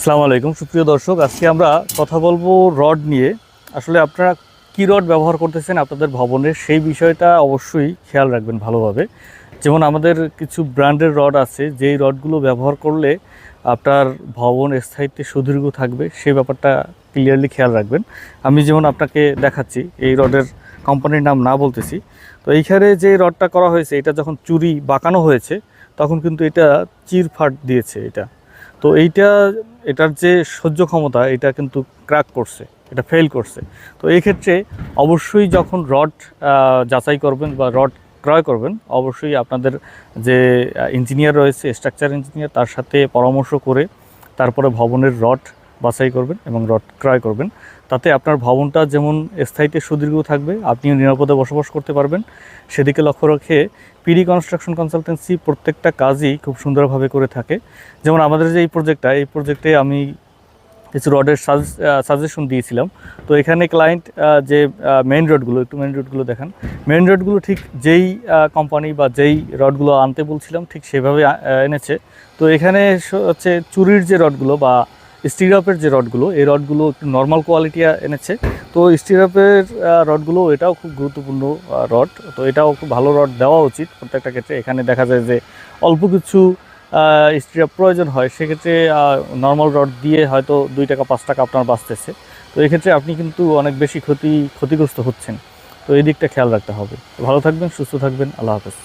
আসসালামু আলাইকুম। সুপ্রিয় দর্শক, আজকে আমরা কথা বলব রড নিয়ে। আসলে আপনারা কী রড ব্যবহার করতেছেন আপনাদের ভবনের সেই বিষয়টা অবশ্যই খেয়াল রাখবেন ভালোভাবে। যেমন আমাদের কিছু ব্র্যান্ডের রড আছে, যেই রডগুলো ব্যবহার করলে আপনার ভবন স্থায়িত্বে সুদীর্ঘ থাকবে, সেই ব্যাপারটা ক্লিয়ারলি খেয়াল রাখবেন। আমি যেমন আপনাকে দেখাচ্ছি, এই রডের কোম্পানির নাম না বলতেছি। তো এইখানে যে রডটা করা হয়েছে, এটা যখন চুরি, বাঁকানো হয়েছে, তখন কিন্তু এটা চিরফাট দিয়েছে এটা। তো এইটা, এটার যে সহ্য ক্ষমতা, এটা কিন্তু ক্র্যাক করছে, এটা ফেল করছে। তো এই ক্ষেত্রে অবশ্যই যখন রড যাচাই করবেন বা রড ক্রয় করবেন, অবশ্যই আপনাদের যে ইঞ্জিনিয়ার রয়েছে স্ট্রাকচার ইঞ্জিনিয়ার তার সাথে পরামর্শ করে তারপরে ভবনের রড বাছাই করবেন এবং রড ক্রয় করবেন। তাতে আপনার ভবনটা যেমন স্থায়ীতে সুদীর্ঘ থাকবে, আপনিও নিরাপদে বসবাস করতে পারবেন। সেদিকে লক্ষ্য রেখে পিডি কনস্ট্রাকশন কনসালটেন্সি প্রত্যেকটা কাজই খুব সুন্দরভাবে করে থাকে। যেমন আমাদের যে এই প্রজেক্টটা, এই প্রজেক্টে আমি কিছু রডের সাজেশন দিয়েছিলাম। তো এখানে ক্লায়েন্ট যে মেইন রোডগুলো একটু মেইন রোডগুলো দেখান। মেইন রোডগুলো ঠিক যেই কোম্পানি বা যেই রডগুলো আনতে বলছিলাম, ঠিক সেভাবে এনেছে। তো এখানে হচ্ছে চুরির যে রডগুলো বা স্টিরাপের যে রডগুলো, এই রডগুলো একটু নর্মাল কোয়ালিটি এনেছে। তো স্টিরাপের রডগুলো, এটাও খুব গুরুত্বপূর্ণ রড। তো এটাও খুব ভালো রড দেওয়া উচিত প্রত্যেকটা ক্ষেত্রে। এখানে দেখা যায় যে অল্প কিছু স্টিরাপ প্রয়োজন হয়। সেক্ষেত্রে নর্মাল রড দিয়ে হয়তো দুই টাকা, পাঁচ টাকা আপনার বাঁচতেছে। তো এক্ষেত্রে আপনি কিন্তু অনেক বেশি ক্ষতি, ক্ষতিগ্রস্ত হচ্ছেন। তো এই দিকটা খেয়াল রাখতে হবে। ভালো থাকবেন, সুস্থ থাকবেন। আল্লাহ হাফেজ।